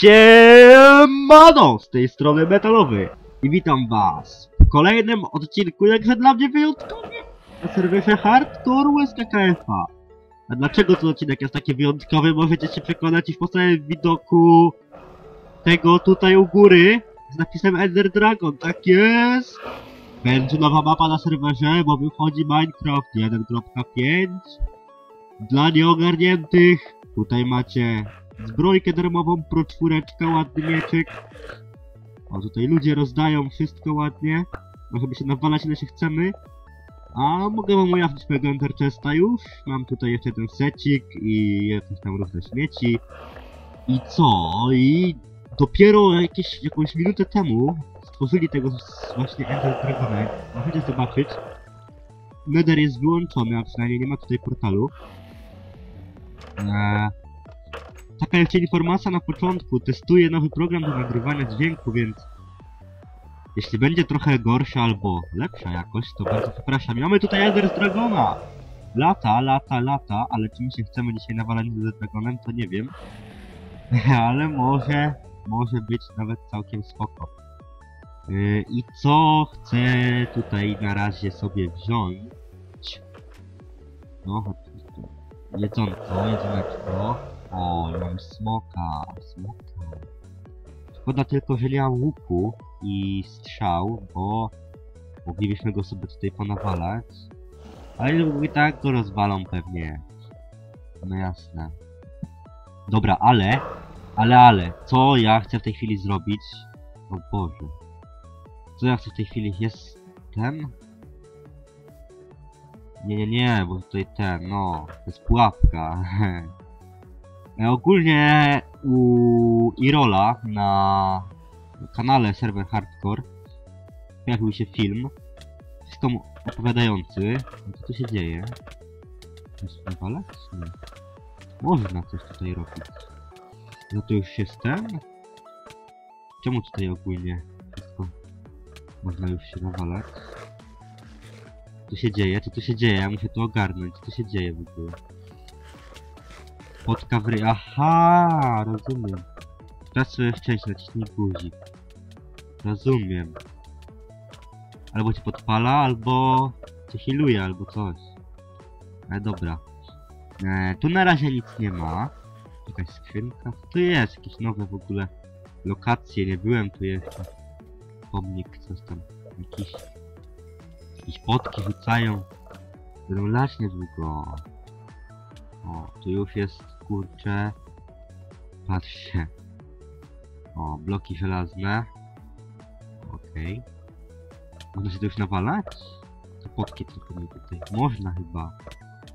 Siemano! Z tej strony Metalowy i witam was w kolejnym odcinku, jakże dla mnie wyjątkowy, na serwisie Hardcore USKKF-a. A dlaczego ten odcinek jest taki wyjątkowy, możecie się przekonać samym widoku tego tutaj u góry z napisem Ender Dragon, tak jest! Będzie nowa mapa na serwerze, bo wychodzi Minecraft 1.5 dla nieogarniętych. Tutaj macie zbrojkę darmową, pro czwóreczka, ładny mieczyk. O, tutaj ludzie rozdają wszystko ładnie. Możemy się nawalać ile się chcemy. A mogę wam ujawnić mojego Enderchesta już. Mam tutaj jeszcze ten secik i jakieś tam różne śmieci. I co? I dopiero jakieś, jakąś minutę temu stworzyli tego właśnie Ender Dragona. Możecie zobaczyć. Nether jest wyłączony, a przynajmniej nie ma tutaj portalu. Eee, Taka jeszcze informacja na początku. Testuję nowy program do nagrywania dźwięku, więc jeśli będzie trochę gorsza albo lepsza jakość, to bardzo przepraszam. Mamy tutaj Ender z Dragona! Lata, lata, lata, ale czy my się chcemy dzisiaj nawalać z Dragonem, to nie wiem. ale może, może być nawet całkiem spoko. Yy, I co chcę tutaj na razie sobie wziąć? No. Jedzonko, jedzoneczko. O, mam smoka, smoka. Szkoda tylko, że nie mam łuku i strzał, bo moglibyśmy go sobie tutaj ponawalać. Ale i tak go rozwalą pewnie. No jasne. Dobra, ale, ale, ale, co ja chcę w tej chwili zrobić? O Boże. Co ja chcę w tej chwili? Jest ten? Nie, nie, nie, bo tutaj ten, no, to jest pułapka. E, Ogólnie u Irola na kanale Server Hardcore pojawił się film wszystko mu opowiadający. No Co tu się dzieje? Nawalać? Nie. Można coś tutaj robić. No to już jest ten? Czemu tutaj ogólnie wszystko można już się nawalać? Co tu się dzieje? Co tu się dzieje? Ja muszę to ogarnąć. Co tu się dzieje w ogóle? Spotka w ry... Aha, rozumiem. Teraz sobie wcześniej naciśnij guzik. Rozumiem. Albo cię podpala, albo cię healuje, albo coś. Ale dobra. E, tu na razie nic nie ma. Jakaś skrzynka. Tu jest jakieś nowe w ogóle lokacje. Nie byłem tu jeszcze. Pomnik, coś tam. Jakiś... Jakieś potki rzucają. Będą lać niedługo. O, tu już jest, kurczę... Patrzcie. O, bloki żelazne. Okej. Można się to już nawalać? To potki tylko nie tutaj. Można chyba.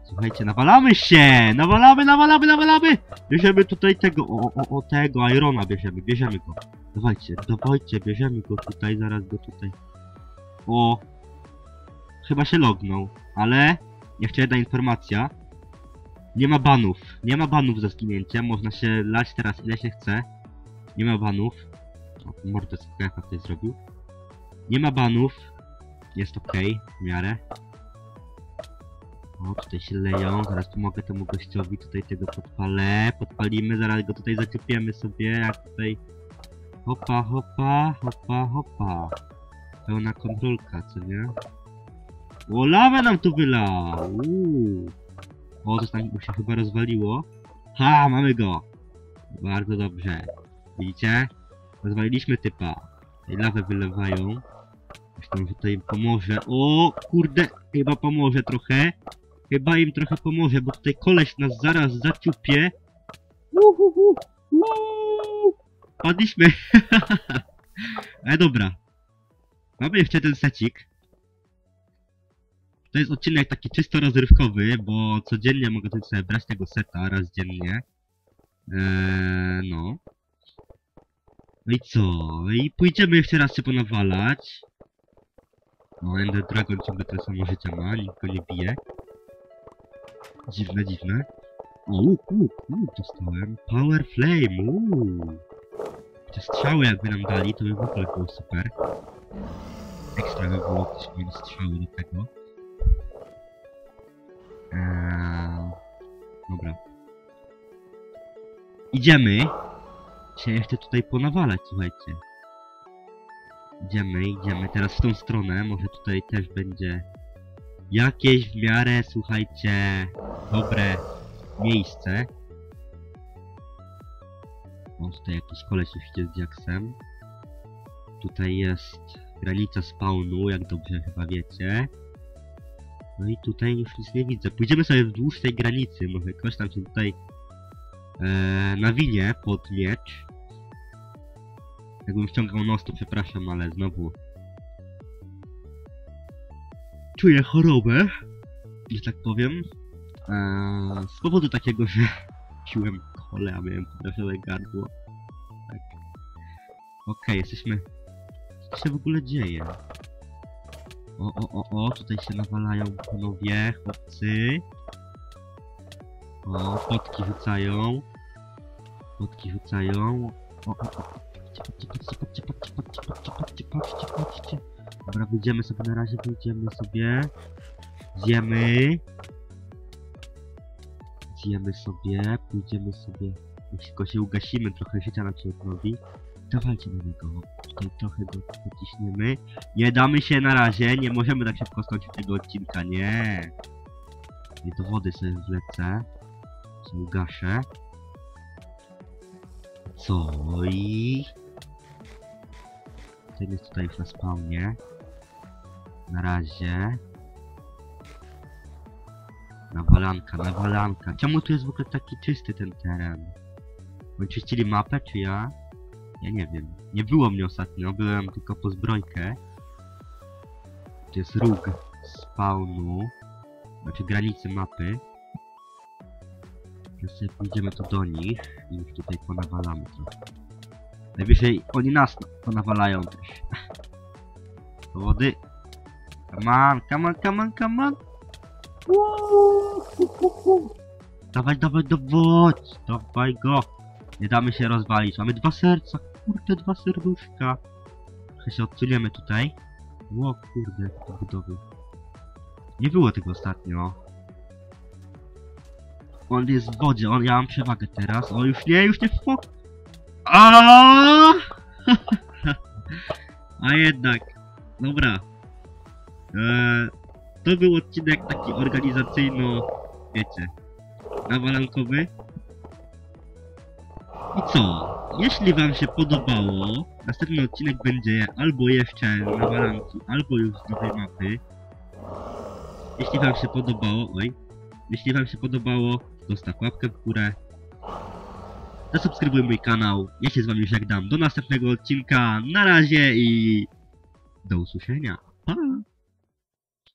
Słuchajcie, nawalamy się! Nawalamy, nawalamy, nawalamy! Bierzemy tutaj tego, o, o, o tego, Irona bierzemy, bierzemy go. Dawajcie, dawajcie, bierzemy go tutaj, zaraz go tutaj. O! Chyba się lognął, ale... Jeszcze jedna informacja. Nie ma banów. Nie ma banów za zginięcie. Można się lać teraz ile się chce. Nie ma banów. O, mordę sobie tutaj zrobił. Nie ma banów. Jest ok, w miarę. O, tutaj się leją. Zaraz pomogę temu gościowi. Tutaj tego podpalę. Podpalimy, zaraz go tutaj zaczepiemy sobie. Jak tutaj... Hopa, hopa, hopa, hopa. Pełna kontrolka, co nie? O, lawę nam tu wylał! Uuu. O, coś tam mu się chyba rozwaliło. Ha, mamy go! Bardzo dobrze. Widzicie? Rozwaliliśmy typa. Tej lawę wylewają. Myślę, że to im pomoże. O, kurde, chyba pomoże trochę. Chyba im trochę pomoże, bo tutaj koleś nas zaraz zaciupie. Uhuhu. Uuu. Padliśmy. Ale dobra. Mamy jeszcze ten secik. To jest odcinek taki czysto rozrywkowy, bo codziennie mogę sobie brać tego seta raz dziennie. Eee, no. No i co? I pójdziemy jeszcze raz się ponawalać. No, Ender Dragon ciągle tyle samo życia ma, nikt go nie bije. Dziwne, dziwne. O, łuk, łuk, łuk dostałem. Power Flame, uuu. Te strzały jakby nam dali, to by w ogóle było super. Ekstra by było, mieli strzały do tego. Eee, dobra. Idziemy. się jeszcze tutaj ponawalać, słuchajcie. Idziemy, idziemy teraz w tą stronę, może tutaj też będzie jakieś w miarę, słuchajcie, dobre miejsce. O, tutaj jakiś koleś już idzie z Jacksem. Tutaj jest granica spawnu, jak dobrze chyba wiecie. No i tutaj już nic nie widzę. Pójdziemy sobie wzdłuż tej granicy, może ktoś tam się tutaj e, nawinie pod miecz. Jakbym ściągał nos, to przepraszam, ale znowu czuję chorobę, że tak powiem. Eee, z powodu takiego, że piłem kole, a miałem podrażone gardło. Tak. Okej, jesteśmy... Co się w ogóle dzieje? O, o, o, o, tutaj się nawalają panowie, chłopcy. O, potki rzucają. Potki rzucają. O, o, o. Patrzcie, patrzcie, patrzcie, patrzcie, patrzcie, patrzcie, patrzcie, patrzcie, patrzcie. Dobra, wyjdziemy sobie na razie, wyjdziemy sobie. Zjemy. Zjemy sobie, pójdziemy sobie. Go się ugasimy, trochę życia nam się odnowi. Dawajcie na niego. Tutaj trochę go pociśniemy. Nie damy się na razie, nie możemy tak szybko skończyć tego odcinka, nie. Nie do wody sobie wlecę. Się ugaszę. Co i... Ten jest tutaj już na spawnie. Na razie. Nawalanka, nawalanka. Czemu tu jest w ogóle taki czysty ten teren? Oni czyścili mapę, czy ja? Ja nie wiem. Nie było mnie ostatnio, byłem tylko po zbrojkę. To jest róg spawnu. Znaczy granicy mapy. Teraz sobie pójdziemy tu do nich i już tutaj ponawalamy trochę. Najwyżej oni nas ponawalają też. Do wody. Come on, come on, come on, come on. Dawaj, dawaj, dawaj go. Nie damy się rozwalić. Mamy dwa serca, kurde, dwa serduszka. Trochę się odsuniemy tutaj. Ło, kurde, budowy. Nie było tego ostatnio. On jest w wodzie, on, ja mam przewagę teraz. O, już nie, już nie fok. A! A jednak. Dobra. Eee, to był odcinek taki organizacyjno, wiecie, nawalankowy. I co? Jeśli wam się podobało, następny odcinek będzie albo jeszcze nawalanki, albo już z nowej mapy. Jeśli wam się podobało, oj, jeśli wam się podobało, zostaw łapkę w górę. Zasubskrybuj mój kanał. Ja się z wami żegnam. Do następnego odcinka. Na razie i do usłyszenia. Pa!